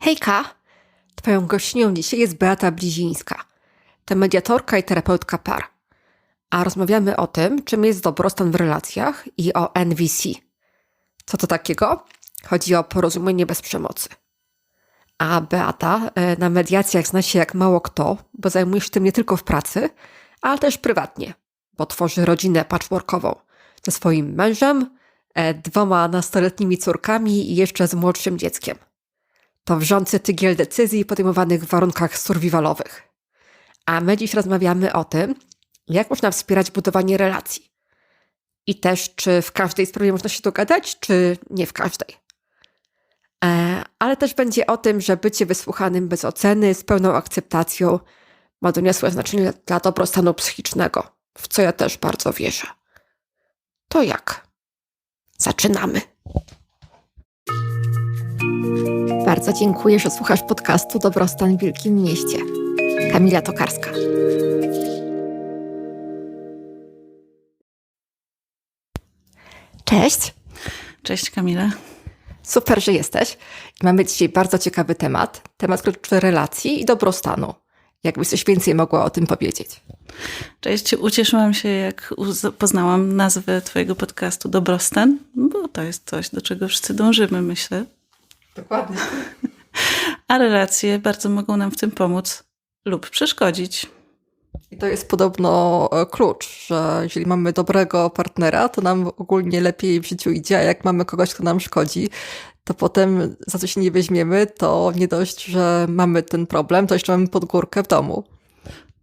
Hejka! Twoją gościnią dzisiaj jest Beata Blizińska. To mediatorka i terapeutka par. A rozmawiamy o tym, czym jest dobrostan w relacjach i o NVC. Co to takiego? Chodzi o porozumienie bez przemocy. A Beata e, na mediacjach zna się jak mało kto, bo zajmuje się tym nie tylko w pracy, ale też prywatnie, bo tworzy rodzinę patchworkową ze swoim mężem, e, dwoma nastoletnimi córkami i jeszcze z młodszym dzieckiem. To wrzący tygiel decyzji podejmowanych w warunkach survivalowych. A my dziś rozmawiamy o tym, jak można wspierać budowanie relacji. I też, czy w każdej sprawie można się dogadać, czy nie w każdej. E, ale też będzie o tym, że bycie wysłuchanym bez oceny, z pełną akceptacją, ma doniosłe znaczenie dla dobrostanu psychicznego, w co ja też bardzo wierzę. To jak? Zaczynamy. Bardzo dziękuję, że słuchasz podcastu Dobrostan w Wielkim Mieście. Kamila Tokarska. Cześć. Cześć Kamila. Super, że jesteś. Mamy dzisiaj bardzo ciekawy temat. Temat kluczowy relacji i dobrostanu. Jakbyś coś więcej mogła o tym powiedzieć. Cześć, ucieszyłam się, jak poznałam nazwę Twojego podcastu Dobrostan, bo to jest coś, do czego wszyscy dążymy, myślę. Dokładnie. A relacje bardzo mogą nam w tym pomóc lub przeszkodzić. I to jest podobno e, klucz, że jeżeli mamy dobrego partnera, to nam ogólnie lepiej w życiu idzie, a jak mamy kogoś, kto nam szkodzi, to potem za co się nie weźmiemy, to nie dość, że mamy ten problem, to jeszcze mamy podgórkę w domu.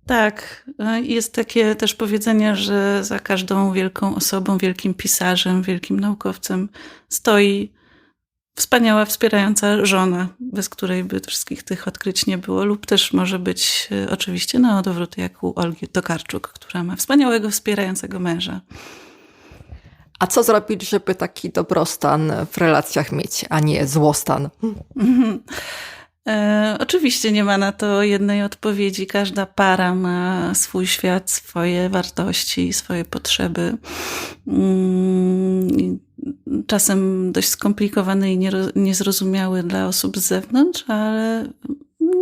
Tak, e, jest takie też powiedzenie, że za każdą wielką osobą, wielkim pisarzem, wielkim naukowcem stoi wspaniała, wspierająca żona, bez której by wszystkich tych odkryć nie było, lub też może być e, oczywiście na odwrót, jak u Olgi Tokarczuk, która ma wspaniałego, wspierającego męża. A co zrobić, żeby taki dobrostan w relacjach mieć, a nie złostan? E, oczywiście nie ma na to jednej odpowiedzi. Każda para ma swój świat, swoje wartości, swoje potrzeby. Mm, czasem dość skomplikowany i niezrozumiały dla osób z zewnątrz, ale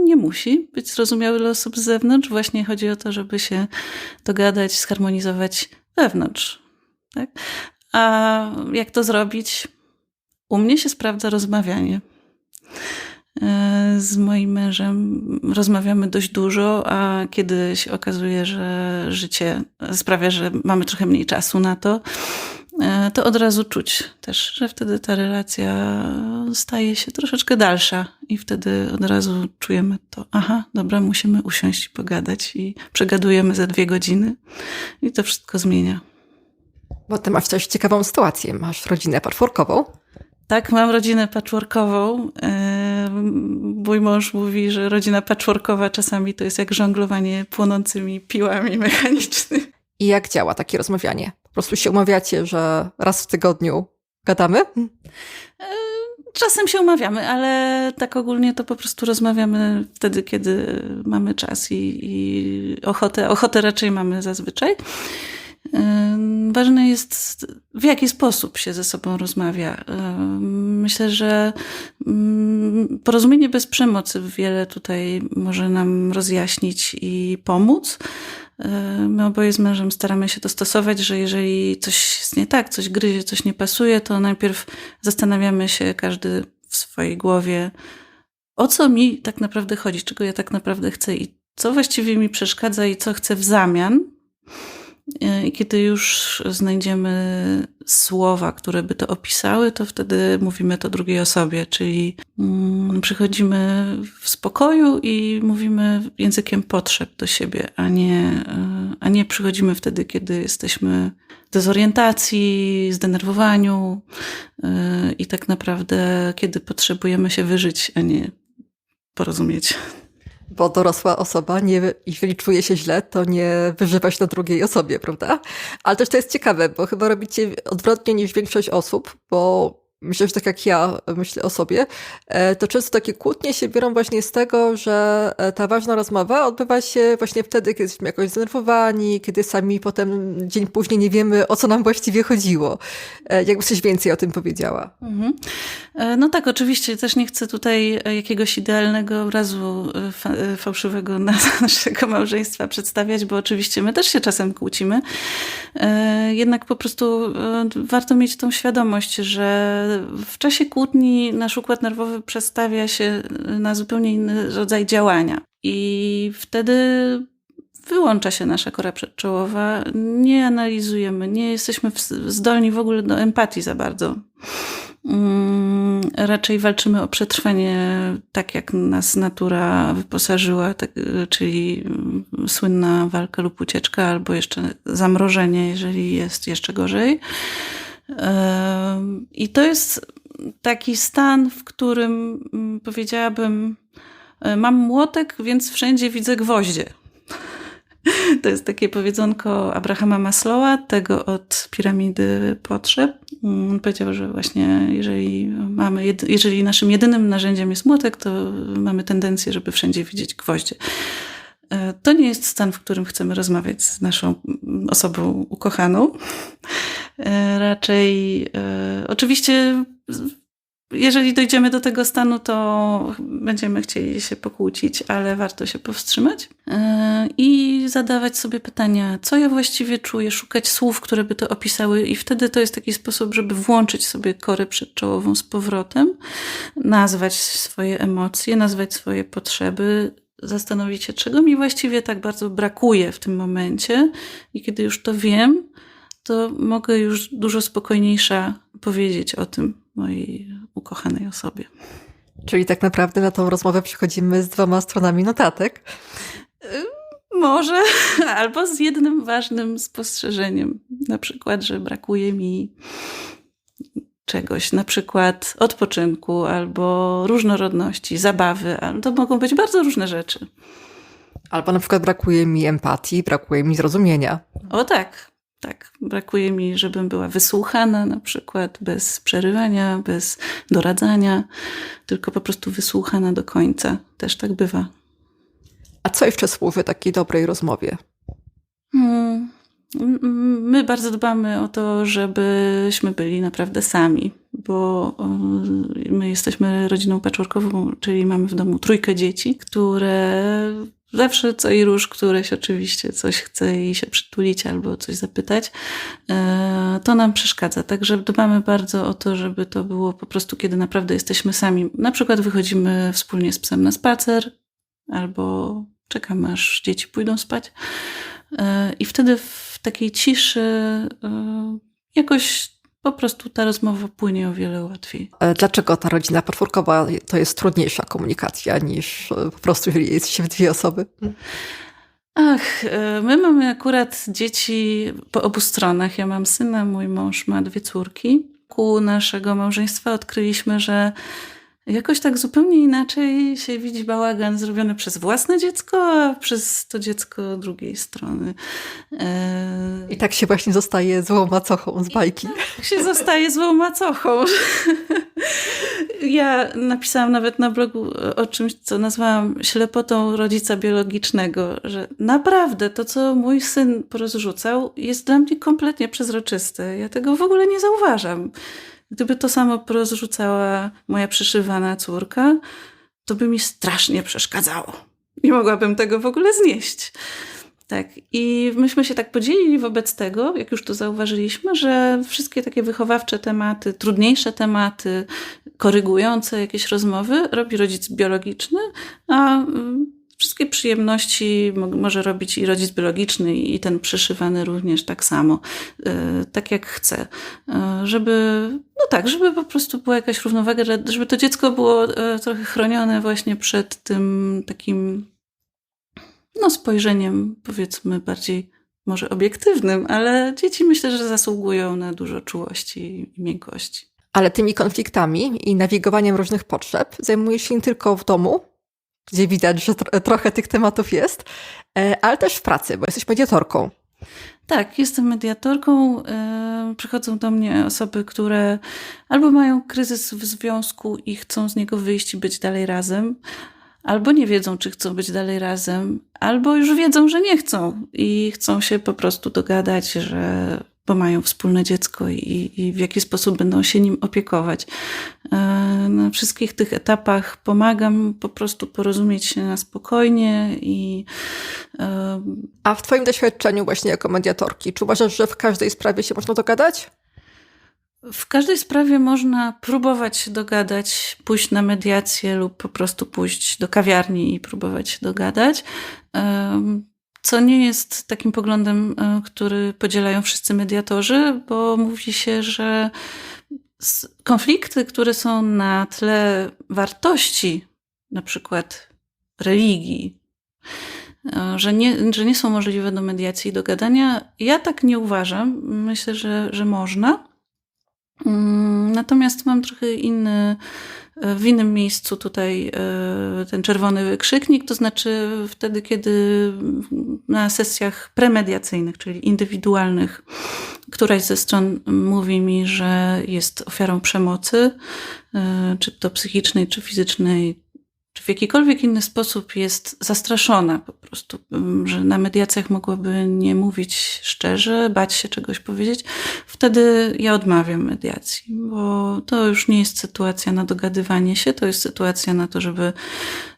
nie musi być zrozumiały dla osób z zewnątrz. Właśnie chodzi o to, żeby się dogadać, zharmonizować wewnątrz. Tak? A jak to zrobić? U mnie się sprawdza rozmawianie. E, z moim mężem rozmawiamy dość dużo, a kiedy się okazuje, że życie sprawia, że mamy trochę mniej czasu na to, to od razu czuć też, że wtedy ta relacja staje się troszeczkę dalsza i wtedy od razu czujemy to, aha, dobra, musimy usiąść i pogadać i przegadujemy za dwie godziny i to wszystko zmienia. Bo ty masz też ciekawą sytuację. Masz rodzinę patchworkową. Tak, mam rodzinę patchworkową. Mój mąż mówi, że rodzina patchworkowa czasami to jest jak żonglowanie płonącymi piłami mechanicznymi. I jak działa takie rozmawianie? Po prostu się umawiacie, że raz w tygodniu gadamy? Czasem się umawiamy, ale tak ogólnie to po prostu rozmawiamy wtedy, kiedy mamy czas i, i ochotę. Ochotę raczej mamy zazwyczaj. Ważne jest, w jaki sposób się ze sobą rozmawia. Myślę, że porozumienie bez przemocy wiele tutaj może nam rozjaśnić i pomóc. My oboje z mężem staramy się to stosować, że jeżeli coś jest nie tak, coś gryzie, coś nie pasuje, to najpierw zastanawiamy się każdy w swojej głowie, o co mi tak naprawdę chodzi, czego ja tak naprawdę chcę i co właściwie mi przeszkadza i co chcę w zamian. I kiedy już znajdziemy słowa, które by to opisały, to wtedy mówimy to drugiej osobie, czyli mm, przychodzimy w spokoju i mówimy językiem potrzeb do siebie, a nie, a nie przychodzimy wtedy, kiedy jesteśmy w dezorientacji, zdenerwowaniu y, i tak naprawdę, kiedy potrzebujemy się wyżyć, a nie porozumieć bo dorosła osoba, nie, jeżeli czuje się źle, to nie wyżywa się na drugiej osobie, prawda? Ale też to jest ciekawe, bo chyba robicie odwrotnie niż większość osób, bo myślę, że tak jak ja myślę o sobie, e, to często takie kłótnie się biorą właśnie z tego, że e, ta ważna rozmowa odbywa się właśnie wtedy, kiedy jesteśmy jakoś zdenerwowani, kiedy sami potem dzień później nie wiemy, o co nam właściwie chodziło. E, jakby coś więcej o tym powiedziała. Mhm. E, No tak, oczywiście też nie chcę tutaj e, jakiegoś idealnego obrazu e, fa- fałszywego na naszego małżeństwa przedstawiać, bo oczywiście my też się czasem kłócimy. Jednak po prostu warto mieć tą świadomość, że w czasie kłótni nasz układ nerwowy przestawia się na zupełnie inny rodzaj działania. I wtedy wyłącza się nasza kora przedczołowa, nie analizujemy, nie jesteśmy zdolni w ogóle do empatii za bardzo. Mm, Raczej walczymy o przetrwanie tak, jak nas natura wyposażyła, tak, czyli słynna walka lub ucieczka, albo jeszcze zamrożenie, jeżeli jest jeszcze gorzej. Em, I to jest taki stan, w którym mm, powiedziałabym, e, mam młotek, więc wszędzie widzę gwoździe. To jest takie powiedzonko Abrahama Maslowa, tego od piramidy potrzeb. Mm, On powiedział, że właśnie jeżeli, mamy, jeżeli naszym jedynym narzędziem jest młotek, to mamy tendencję, żeby wszędzie widzieć gwoździe. E, To nie jest stan, w którym chcemy rozmawiać z naszą mm, osobą ukochaną. E, Raczej, e, oczywiście, jeżeli dojdziemy do tego stanu, to będziemy chcieli się pokłócić, ale warto się powstrzymać e, i zadawać sobie pytania, co ja właściwie czuję, szukać słów, które by to opisały, i wtedy to jest taki sposób, żeby włączyć sobie korę przedczołową z powrotem, nazwać swoje emocje, nazwać swoje potrzeby, zastanowić się, czego mi właściwie tak bardzo brakuje w tym momencie, i kiedy już to wiem, to mogę już dużo spokojniejsza powiedzieć o tym mojej ukochanej osobie. Czyli tak naprawdę na tą rozmowę przychodzimy z dwoma stronami notatek. Może, albo z jednym ważnym spostrzeżeniem. Na przykład, że brakuje mi czegoś, na przykład odpoczynku, albo różnorodności, zabawy. To mogą być bardzo różne rzeczy. Albo na przykład brakuje mi empatii, brakuje mi zrozumienia. O tak, tak. Brakuje mi, żebym była wysłuchana, na przykład bez przerywania, bez doradzania, tylko po prostu wysłuchana do końca. Też tak bywa. A co jeszcze służy takiej dobrej rozmowie? Hmm. My bardzo dbamy o to, żebyśmy byli naprawdę sami, bo my jesteśmy rodziną patchworkową, czyli mamy w domu trójkę dzieci, które zawsze co i róż, któreś oczywiście coś chce i się przytulić albo coś zapytać, y, to nam przeszkadza. Także dbamy bardzo o to, żeby to było po prostu, kiedy naprawdę jesteśmy sami. Na przykład wychodzimy wspólnie z psem na spacer, albo czekamy, aż dzieci pójdą spać. E, I wtedy w takiej ciszy e, jakoś po prostu ta rozmowa płynie o wiele łatwiej. E, Dlaczego ta rodzina patchworkowa to jest trudniejsza komunikacja niż e, po prostu, jeżeli jest się w dwie osoby? Ach, e, my mamy akurat dzieci po obu stronach. Ja mam syna, mój mąż ma dwie córki. Ku naszego małżeństwa odkryliśmy, że jakoś tak zupełnie inaczej się widzi bałagan zrobiony przez własne dziecko, a przez to dziecko drugiej strony. E, I tak się właśnie zostaje złą macochą z bajki. Tak się zostaje złą macochą. Ja napisałam nawet na blogu o czymś, co nazwałam ślepotą rodzica biologicznego, że naprawdę to, co mój syn porozrzucał, jest dla mnie kompletnie przezroczyste. Ja tego w ogóle nie zauważam. Gdyby to samo porozrzucała moja przyszywana córka, to by mi strasznie przeszkadzało. Nie mogłabym tego w ogóle znieść. Tak, i myśmy się tak podzielili wobec tego, jak już to zauważyliśmy, że wszystkie takie wychowawcze tematy, trudniejsze tematy, korygujące jakieś rozmowy robi rodzic biologiczny, a mm, wszystkie przyjemności mo- może robić i rodzic biologiczny, i ten przyszywany również tak samo, e, tak jak chce. E, Żeby, no tak, żeby po prostu była jakaś równowaga, że- żeby to dziecko było e, trochę chronione właśnie przed tym takim no, spojrzeniem, powiedzmy, bardziej może obiektywnym, ale dzieci myślę, że zasługują na dużo czułości i miękkości. Ale tymi konfliktami i nawigowaniem różnych potrzeb zajmuje się nie tylko w domu, gdzie widać, że tro- trochę tych tematów jest, e, ale też w pracy, bo jesteś mediatorką. Tak, jestem mediatorką. e, Przychodzą do mnie osoby, które albo mają kryzys w związku i chcą z niego wyjść i być dalej razem, albo nie wiedzą, czy chcą być dalej razem, albo już wiedzą, że nie chcą i chcą się po prostu dogadać, że bo mają wspólne dziecko i, i w jaki sposób będą się nim opiekować. E, Na wszystkich tych etapach pomagam po prostu porozumieć się na spokojnie i e, A w Twoim doświadczeniu właśnie jako mediatorki, czy uważasz, że w każdej sprawie się można dogadać? W każdej sprawie można próbować się dogadać, pójść na mediację lub po prostu pójść do kawiarni i próbować się dogadać. Co nie jest takim poglądem, e, który podzielają wszyscy mediatorzy, bo mówi się, że konflikty, które są na tle wartości, na przykład religii, e, że nie, że nie są możliwe do mediacji i dogadania, ja tak nie uważam. Myślę, że, że można. Mm, Natomiast mam trochę inny, w innym miejscu tutaj e, ten czerwony wykrzyknik, to znaczy wtedy, kiedy na sesjach premediacyjnych, czyli indywidualnych, któraś ze stron mówi mi, że jest ofiarą przemocy, e, czy to psychicznej, czy fizycznej, czy w jakikolwiek inny sposób jest zastraszona po prostu, że na mediacjach mogłaby nie mówić szczerze, bać się czegoś powiedzieć, wtedy ja odmawiam mediacji, bo to już nie jest sytuacja na dogadywanie się, to jest sytuacja na to, żeby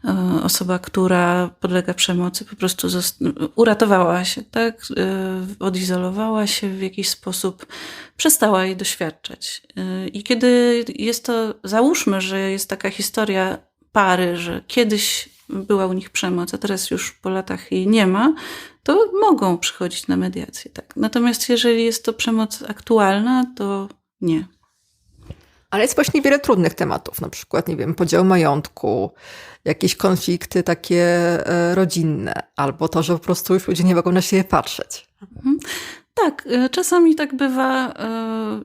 e, osoba, która podlega przemocy, po prostu uratowała się, tak? E, Odizolowała się w jakiś sposób, przestała jej doświadczać. E, I kiedy jest to, załóżmy, że jest taka historia pary, że kiedyś była u nich przemoc, a teraz już po latach jej nie ma, to mogą przychodzić na mediację. Tak. Natomiast jeżeli jest to przemoc aktualna, to nie. Ale jest właśnie wiele trudnych tematów, na przykład, nie wiem, podział majątku, jakieś konflikty takie e, rodzinne, albo to, że po prostu już ludzie nie mogą na siebie patrzeć. Tak, y, czasami tak bywa y,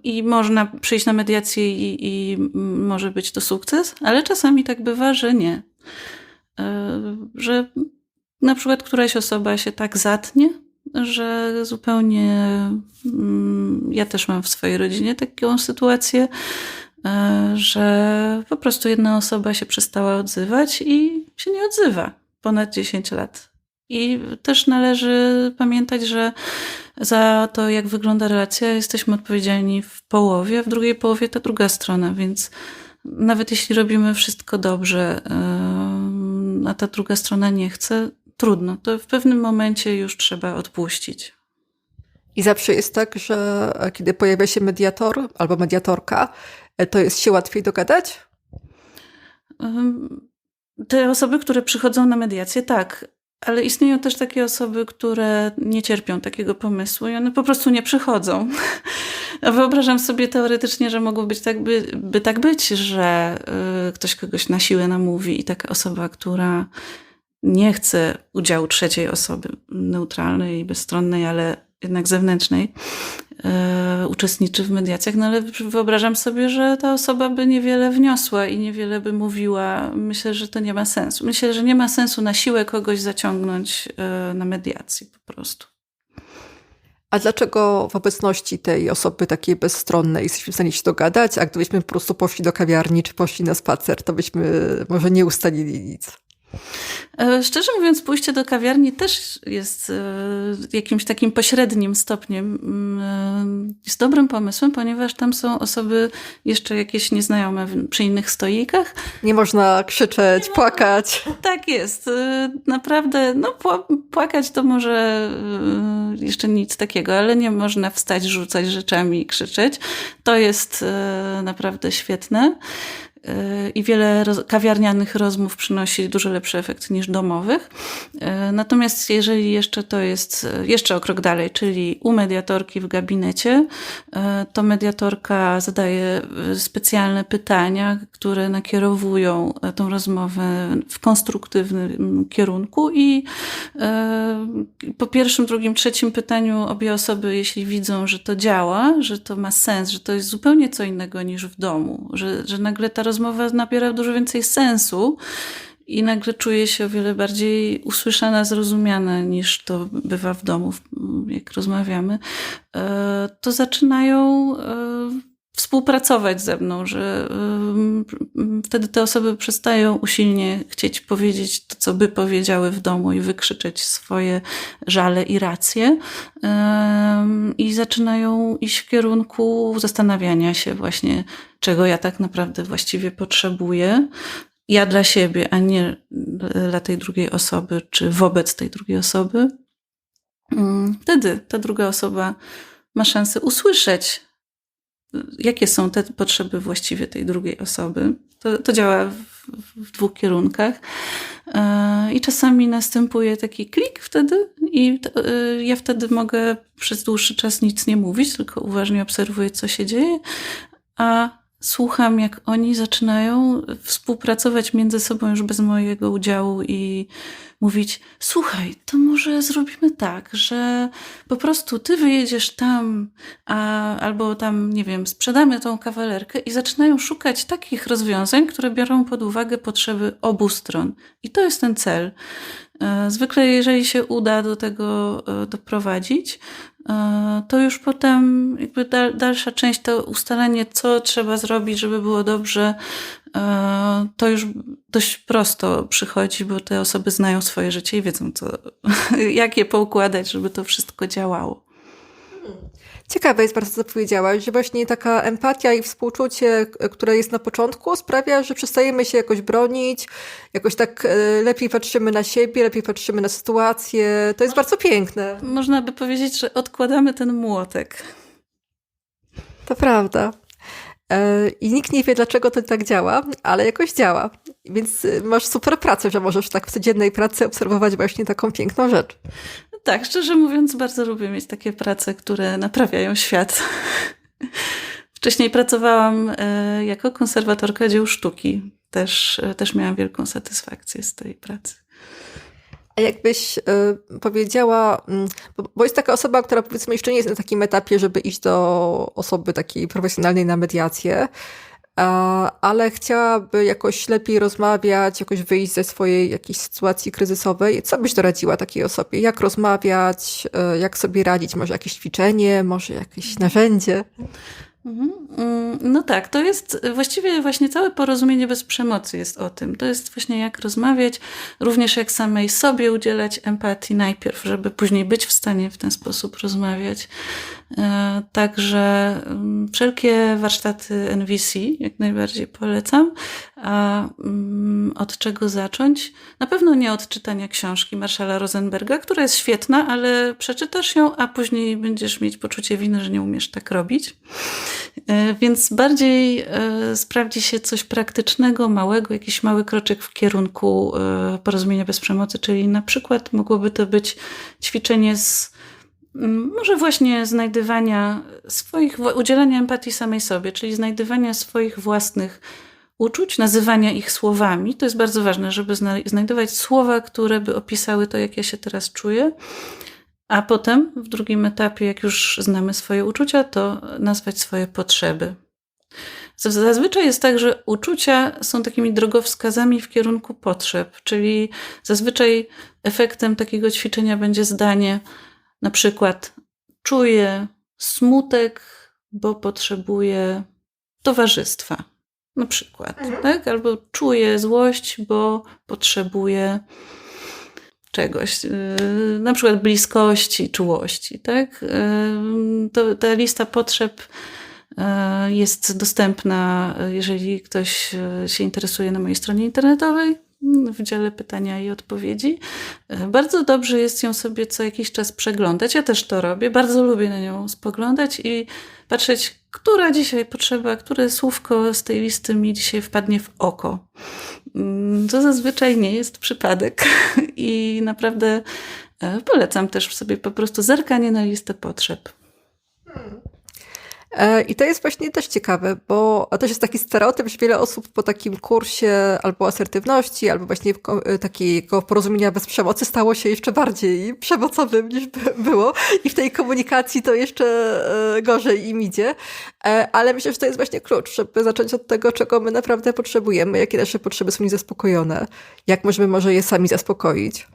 i można przyjść na mediację i, i może być to sukces, ale czasami tak bywa, że nie. Y, Że na przykład któraś osoba się tak zatnie, że zupełnie. mm, Ja też mam w swojej rodzinie taką sytuację, że po prostu jedna osoba się przestała odzywać i się nie odzywa ponad 10 lat. I też należy pamiętać, że za to, jak wygląda relacja, jesteśmy odpowiedzialni w połowie, a w drugiej połowie ta druga strona, więc nawet jeśli robimy wszystko dobrze, a ta druga strona nie chce, trudno. To w pewnym momencie już trzeba odpuścić. I zawsze jest tak, że kiedy pojawia się mediator albo mediatorka, e, to jest się łatwiej dogadać? Te osoby, które przychodzą na mediację, tak. Ale istnieją też takie osoby, które nie cierpią takiego pomysłu i one po prostu nie przychodzą. Wyobrażam sobie teoretycznie, że mogło być tak, by, by tak być, że y, ktoś kogoś na siłę namówi i taka osoba, która nie chce udziału trzeciej osoby, neutralnej, bezstronnej, ale jednak zewnętrznej, uczestniczy w mediacjach, no ale wyobrażam sobie, że ta osoba by niewiele wniosła i niewiele by mówiła. Myślę, że to nie ma sensu. Myślę, że nie ma sensu na siłę kogoś zaciągnąć y, na mediację po prostu. A dlaczego w obecności tej osoby takiej bezstronnej jesteśmy w stanie się dogadać, a gdybyśmy po prostu poszli do kawiarni czy poszli na spacer, to byśmy może nie ustalili nic? E, Szczerze mówiąc, pójście do kawiarni też jest e, jakimś takim pośrednim stopniem. mm, e, Jest dobrym pomysłem, ponieważ tam są osoby jeszcze jakieś nieznajome przy innych stolikach. Nie można krzyczeć, płakać. Tak jest. Naprawdę, no pła- płakać to może jeszcze nic takiego, ale nie można wstać, rzucać rzeczami i krzyczeć. To jest naprawdę świetne. E, I wiele roz- kawiarnianych rozmów przynosi dużo lepszy efekt niż domowych. E, Natomiast jeżeli jeszcze to jest e, jeszcze o krok dalej, czyli u mediatorki w gabinecie, to mediatorka zadaje specjalne pytania, które nakierowują tą rozmowę w konstruktywnym kierunku i po pierwszym, drugim, trzecim pytaniu obie osoby, jeśli widzą, że to działa, że to ma sens, że to jest zupełnie co innego niż w domu, że, że nagle ta rozmowa nabiera dużo więcej sensu i nagle czuje się o wiele bardziej usłyszana, zrozumiana niż to bywa w domu, jak rozmawiamy, e, to zaczynają e, współpracować ze mną, że wtedy te osoby przestają usilnie chcieć powiedzieć to, co by powiedziały w domu i wykrzyczeć swoje żale i racje i zaczynają iść w kierunku zastanawiania się właśnie, czego ja tak naprawdę właściwie potrzebuję. Ja dla siebie, a nie dla tej drugiej osoby, czy wobec tej drugiej osoby. Wtedy ta druga osoba ma szansę usłyszeć, jakie są te potrzeby właściwie tej drugiej osoby. To, to działa w, w, dwóch kierunkach. E, I czasami następuje taki klik wtedy, i e, ja wtedy mogę przez dłuższy czas nic nie mówić, tylko uważnie obserwuję, co się dzieje, a słucham, jak oni zaczynają współpracować między sobą już bez mojego udziału i mówić: Słuchaj, to może zrobimy tak, że po prostu ty wyjedziesz tam, a, albo tam, nie wiem, sprzedamy tą kawalerkę i zaczynają szukać takich rozwiązań, które biorą pod uwagę potrzeby obu stron. I to jest ten cel. E, zwykle, jeżeli się uda do tego e, doprowadzić, to już potem jakby dalsza część to ustalenie, co trzeba zrobić, żeby było dobrze, to już dość prosto przychodzi, bo te osoby znają swoje życie i wiedzą, co, jak je poukładać, żeby to wszystko działało. Ciekawe jest bardzo, co powiedziałaś, że właśnie taka empatia i współczucie, które jest na początku, sprawia, że przestajemy się jakoś bronić, jakoś tak e, lepiej patrzymy na siebie, lepiej patrzymy na sytuację. To jest bardzo piękne. Można by powiedzieć, że odkładamy ten młotek. To prawda. E, I nikt nie wie, dlaczego to tak działa, ale jakoś działa. Więc e, masz super pracę, że możesz tak w codziennej pracy obserwować właśnie taką piękną rzecz. Tak, szczerze mówiąc, bardzo lubię mieć takie prace, które naprawiają świat. Wcześniej pracowałam e, jako konserwatorka dzieł sztuki. Też, też miałam wielką satysfakcję z tej pracy. A jakbyś y, powiedziała, y, bo jest taka osoba, która powiedzmy jeszcze nie jest na takim etapie, żeby iść do osoby takiej profesjonalnej na mediację, ale chciałaby jakoś lepiej rozmawiać, jakoś wyjść ze swojej jakiejś sytuacji kryzysowej. Co byś doradziła takiej osobie? Jak rozmawiać, y, jak sobie radzić? Może jakieś ćwiczenie, może jakieś narzędzie? Mhm. Mm, no tak, to jest właściwie właśnie całe porozumienie bez przemocy jest o tym. To jest właśnie jak rozmawiać, również jak samej sobie udzielać empatii najpierw, żeby później być w stanie w ten sposób rozmawiać. E, także mm, wszelkie warsztaty NVC jak najbardziej polecam. A mm, od czego zacząć? Na pewno nie od czytania książki Marszala Rosenberga, która jest świetna, ale przeczytasz ją, a później będziesz mieć poczucie winy, że nie umiesz tak robić. E, więc bardziej e, sprawdzi się coś praktycznego, małego, jakiś mały kroczek w kierunku porozumienia bez przemocy, czyli na przykład mogłoby to być ćwiczenie z może właśnie znajdywania swoich, udzielania empatii samej sobie, czyli znajdywania swoich własnych uczuć, nazywania ich słowami. To jest bardzo ważne, żeby znajdować słowa, które by opisały to, jak ja się teraz czuję. A potem, w drugim etapie, jak już znamy swoje uczucia, to nazwać swoje potrzeby. Zazwyczaj jest tak, że uczucia są takimi drogowskazami w kierunku potrzeb, czyli zazwyczaj efektem takiego ćwiczenia będzie zdanie, na przykład czuję smutek, bo potrzebuję towarzystwa. Na przykład, mhm. tak? Albo czuję złość, bo potrzebuję czegoś, yy, na przykład bliskości, czułości, tak? Yy, to, ta lista potrzeb yy, jest dostępna, jeżeli ktoś się interesuje na mojej stronie internetowej w dziale pytania i odpowiedzi. E, bardzo dobrze jest ją sobie co jakiś czas przeglądać. Ja też to robię. Bardzo lubię na nią spoglądać i patrzeć, która dzisiaj potrzeba, które słówko z tej listy mi dzisiaj wpadnie w oko. Mm, to zazwyczaj nie jest przypadek i naprawdę e, polecam też sobie po prostu zerkanie na listę potrzeb. Hmm. E, I to jest właśnie też ciekawe, bo to jest taki stereotyp, że wiele osób po takim kursie albo asertywności, albo właśnie e, takiego porozumienia bez przemocy stało się jeszcze bardziej przemocowym niż było. I w tej komunikacji to jeszcze e, gorzej im idzie. Ale myślę, że to jest właśnie klucz, żeby zacząć od tego, czego my naprawdę potrzebujemy, jakie nasze potrzeby są niezaspokojone, jak możemy może je sami zaspokoić.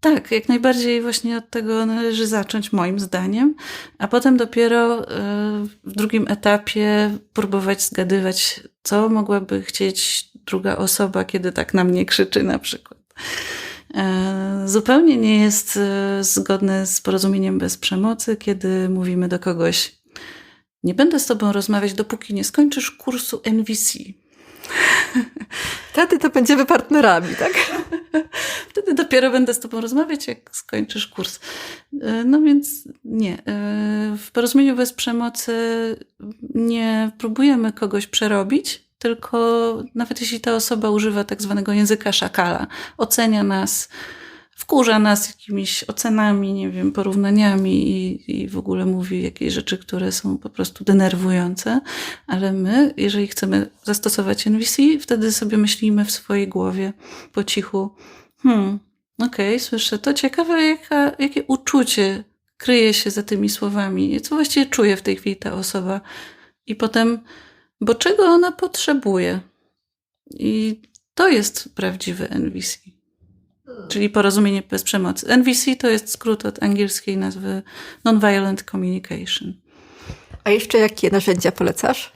Tak, jak najbardziej właśnie od tego należy zacząć, moim zdaniem, a potem dopiero e, w drugim etapie próbować zgadywać, co mogłaby chcieć druga osoba, kiedy tak na mnie krzyczy, na przykład. E, Zupełnie nie jest e, zgodne z porozumieniem bez przemocy, kiedy mówimy do kogoś: Nie będę z tobą rozmawiać, dopóki nie skończysz kursu NVC. Wtedy to będziemy partnerami, tak? Wtedy dopiero będę z tobą rozmawiać, jak skończysz kurs. E, No więc nie. E, W porozumieniu bez przemocy nie próbujemy kogoś przerobić, tylko nawet jeśli ta osoba używa tak zwanego języka szakala, ocenia nas, wkurza nas jakimiś ocenami, nie wiem, porównaniami i, i w ogóle mówi jakieś rzeczy, które są po prostu denerwujące, ale my, jeżeli chcemy zastosować NVC, wtedy sobie myślimy w swojej głowie po cichu, Hmm, okej, słyszę. To ciekawe, jaka, jakie uczucie kryje się za tymi słowami. Co właściwie czuje w tej chwili ta osoba. I potem, bo czego ona potrzebuje? I to jest prawdziwy NVC. Czyli porozumienie bez przemocy. NVC to jest skrót od angielskiej nazwy Nonviolent Communication. A jeszcze jakie narzędzia polecasz?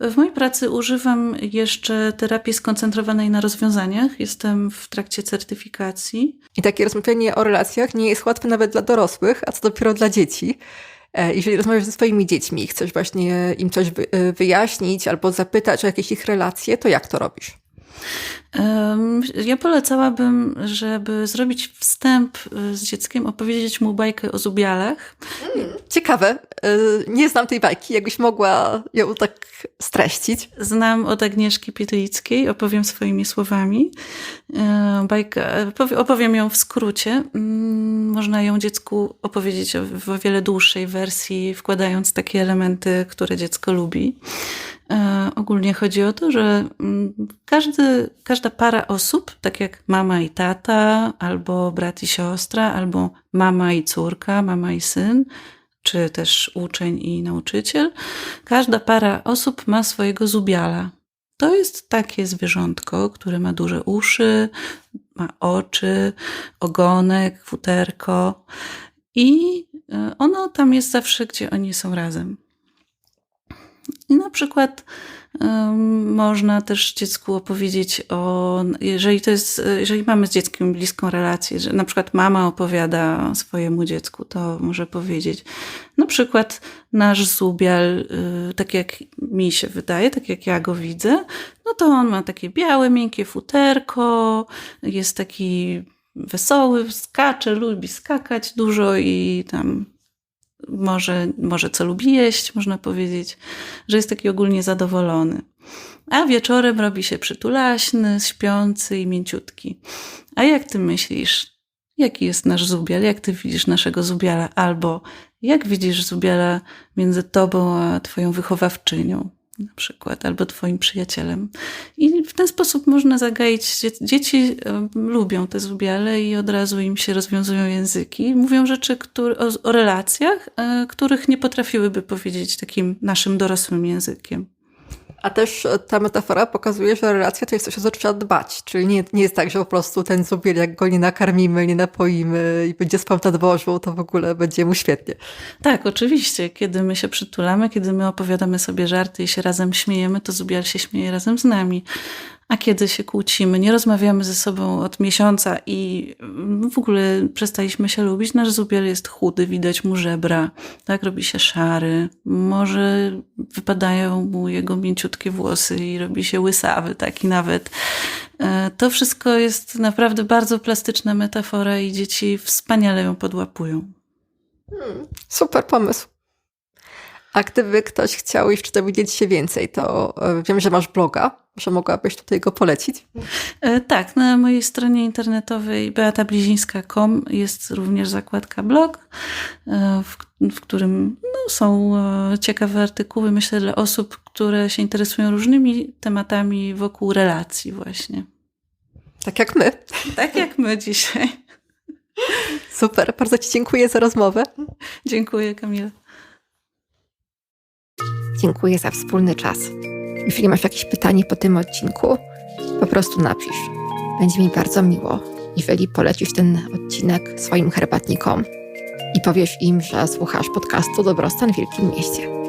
W mojej pracy używam jeszcze terapii skoncentrowanej na rozwiązaniach. Jestem w trakcie certyfikacji. I takie rozmawianie o relacjach nie jest łatwe nawet dla dorosłych, a co dopiero dla dzieci. E, Jeżeli rozmawiasz ze swoimi dziećmi i chcesz właśnie im coś e, wyjaśnić albo zapytać o jakieś ich relacje, to jak to robisz? Ja polecałabym, żeby zrobić wstęp y, z dzieckiem, opowiedzieć mu bajkę o zubialach. Ciekawe, e, nie znam tej bajki, jakbyś mogła ją tak streścić. Znam od Agnieszki Pietlickiej, opowiem swoimi słowami. E, opowie- opowiem ją w skrócie. Mm, Można ją dziecku opowiedzieć w o wiele dłuższej wersji, wkładając takie elementy, które dziecko lubi. E, Ogólnie chodzi o to, że mm, każdy, każda para osób, tak jak mama i tata, albo brat i siostra, albo mama i córka, mama i syn, czy też uczeń i nauczyciel, każda para osób ma swojego zubiala. To jest takie zwierzątko, które ma duże uszy, ma oczy, ogonek, futerko i e, ono tam jest zawsze, gdzie oni są razem. I na przykład można też dziecku opowiedzieć o, jeżeli to jest, jeżeli mamy z dzieckiem bliską relację, że na przykład mama opowiada swojemu dziecku, to może powiedzieć, na przykład nasz zubial, y, tak jak mi się wydaje, tak jak ja go widzę, no to on ma takie białe, miękkie futerko, jest taki wesoły, skacze, lubi skakać dużo i tam może, może co lubi jeść, można powiedzieć, że jest taki ogólnie zadowolony. A wieczorem robi się przytulaśny, śpiący i mięciutki. A jak ty myślisz, jaki jest nasz zubial? Jak ty widzisz naszego zubiala? Albo jak widzisz zubiala między tobą a twoją wychowawczynią? Na przykład, albo twoim przyjacielem. I w ten sposób można zagaić. dzie- Dzieci lubią te zubiale i od razu im się rozwiązują języki. Mówią rzeczy które, o, o relacjach, e, których nie potrafiłyby powiedzieć takim naszym dorosłym językiem. A też e, ta metafora pokazuje, że relacja to jest coś, o co trzeba dbać. Czyli nie, nie jest tak, że po prostu ten zubiel, jak go nie nakarmimy, nie napoimy i będzie spał na dworzu, to w ogóle będzie mu świetnie. Tak, oczywiście. Kiedy my się przytulamy, kiedy my opowiadamy sobie żarty i się razem śmiejemy, to zubial się śmieje razem z nami. A kiedy się kłócimy, nie rozmawiamy ze sobą od miesiąca i w ogóle przestaliśmy się lubić, nasz zubiel jest chudy, widać mu żebra, tak, robi się szary, może wypadają mu jego mięciutkie włosy i robi się łysawy taki nawet. E, To wszystko jest naprawdę bardzo plastyczna metafora i dzieci wspaniale ją podłapują. Super pomysł. A gdyby ktoś chciał jeszcze dowiedzieć się więcej, to e, wiem, że masz bloga, że mogłabyś tutaj go polecić. E, Tak, na mojej stronie internetowej beatablizińska.com jest również zakładka blog, e, w, w którym no, są ciekawe artykuły, myślę, dla osób, które się interesują różnymi tematami wokół relacji właśnie. Tak jak my. Tak jak my dzisiaj. Super, bardzo Ci dziękuję za rozmowę. Dziękuję, Kamila. Dziękuję za wspólny czas. Jeśli masz jakieś pytanie po tym odcinku, po prostu napisz. Będzie mi bardzo miło. jeżeli polecisz ten odcinek swoim herbatnikom i powiesz im, że słuchasz podcastu Dobrostan w Wielkim Mieście.